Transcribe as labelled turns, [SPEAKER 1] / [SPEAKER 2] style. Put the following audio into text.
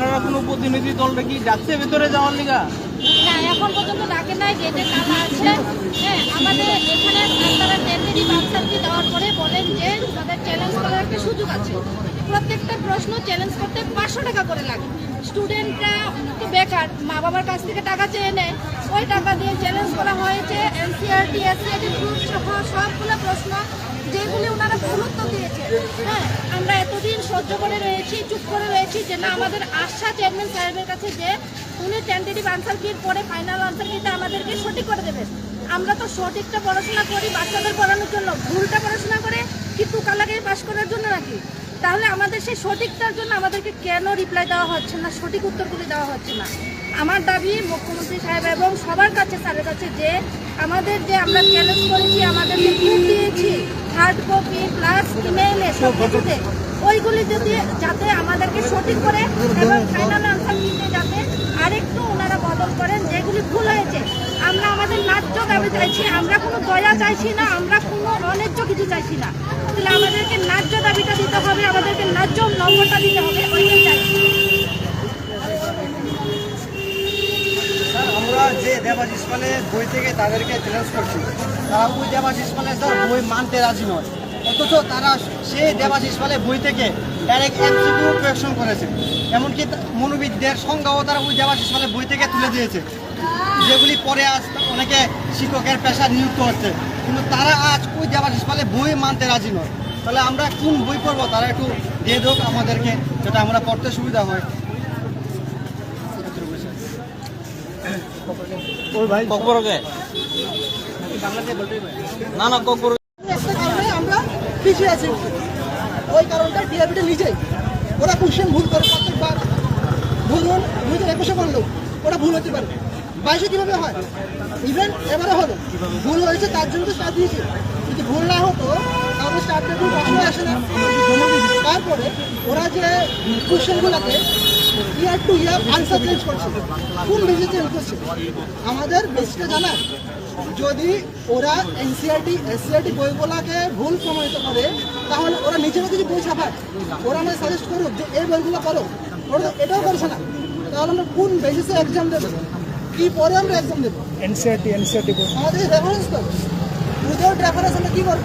[SPEAKER 1] আপনারা কোনো প্রতিনিধি দলটা কি যাচ্ছে ভেতরে যাওয়ার লিগা?
[SPEAKER 2] এখন পর্যন্ত নাই, গেটে আছে। হ্যাঁ আমাদের এখানে বলেন যে তাদের চ্যালেঞ্জ করার একটা সুযোগ আছে। প্রত্যেকটা প্রশ্ন চ্যালেঞ্জ করতে পাঁচশো টাকা করে লাগে। স্টুডেন্টরা বেকার মা বাবার কাছ থেকে টাকা চেয়ে ওই টাকা দিয়ে চ্যালেঞ্জ করা হয়েছে এনসিআরটি গ্রুপ সহ সবগুলো প্রশ্ন গুরুত্ব দিয়েছে। হ্যাঁ আমরা এতদিন সহ্য করে রয়েছি, চুপ করে রয়েছি যে না, আমাদের আশা চেয়ারম্যান সাহেবের কাছে যে উনি টেন্টেটিভ আনসার কির পরে ফাইনাল আনসার কিটা আমাদেরকে সঠিক করে দেবেন আমরা তো সঠিকটা পড়াশোনা করি, বাচ্চাদের পড়ানোর জন্য। ভুলটা পড়াশোনা করে কি টুকা লাগিয়ে পাশ করার জন্য নাকি? তাহলে আমাদের সেই সঠিকটার জন্য আমাদেরকে কেন রিপ্লাই দেওয়া হচ্ছে না, সঠিক উত্তরগুলি দেওয়া হচ্ছে না? আমার দাবি মুখ্যমন্ত্রী সাহেব এবং সবার কাছে, স্যারের কাছে যে আমাদের যে আমরা চ্যালেঞ্জ করেছি আমাদের যে দিয়েছি প্লাস ইমেইলে সব কিছুতে ওইগুলি যদি যাতে আমাদেরকে সঠিক করে এবং ফাইনাল আনসার দিতে যাতে আরেকটু ওনারা বদল করেন, যেগুলি ভুল হয়েছে, আমরা আমাদের ন্যায্য দাবি চাইছি, আমরা কোনো দয়া চাইছি না, আমরা কোনো অন্যায্য কিছু চাইছি না। তাহলে আমাদেরকে ন্যায্য দাবিটা দিতে হবে, আমাদেরকে ন্যায্য নম্বরটা দিতে হবে, ওইটাই চাইছি
[SPEAKER 3] আমরা যে দেবাজ ইসমালে বই থেকে তাদেরকে চ্যালেঞ্জ করছি তারা ওই দেবাজ ইসমালে স্যার বই মানতে রাজি নয়। অথচ তারা সেই দেবাশিস ইসমালে বই থেকে ডাইরেক্ট এমসিকিউ কোয়েকশন করেছে। এমনকি মনোবিদদের সংজ্ঞাও তারা ওই দেবাজ ইসমালে বই থেকে তুলে দিয়েছে। যেগুলি পরে আজ অনেকে শিক্ষকের পেশা নিযুক্ত হচ্ছে। কিন্তু তারা আজ ওই দেবাশিস ইসমালে বই মানতে রাজি নয়। তাহলে আমরা কোন বই পড়ব? তারা একটু দিয়ে দেওক আমাদেরকে যেটা আমরা পড়তে সুবিধা হয়।
[SPEAKER 1] ককবরকে না না ককবর
[SPEAKER 4] একটা কারণে আমরা পিছিয়ে আছে। ওই কারণটা ডিআরবিটা নিজেই। ওরা কোশ্চেন ভুল করে। প্রত্যেকবার ভুল দুই হাজার একুশে করল ওটা ভুল হতে পারে। বাইশে কীভাবে হয়? ইভেন এবারে হলো। ভুল হয়েছে, তার জন্য তো স্টার্ট দিয়েছে। যদি ভুল না হতো, তাহলে স্টারটা কোনো আসে না। তারপরে ওরা যে কোশ্চেনগুলোতে year to year answer change করছে। কোন বেসে চেঞ্জ করছে? আমাদের বেসটা জানা যদি ওরা এনসিআরটি এসসিআরটি বইগুলোকে ভুল প্রমাণিত করে তাহলে ওরা নিজেরা কিছু বই ছাপায় ওরা আমাদের সাজেস্ট করুক যে এই বইগুলো করো ওরা তো এটাও করছে না। তাহলে আমরা কোন বেসিসে এক্সাম দেবো? কি পরে আমরা এক্সাম দেবো?
[SPEAKER 5] এনসিআরটি এনসিআরটি
[SPEAKER 4] আমাদের রেফারেন্স তো। উইদাউট রেফারেন্স আমরা কী করব?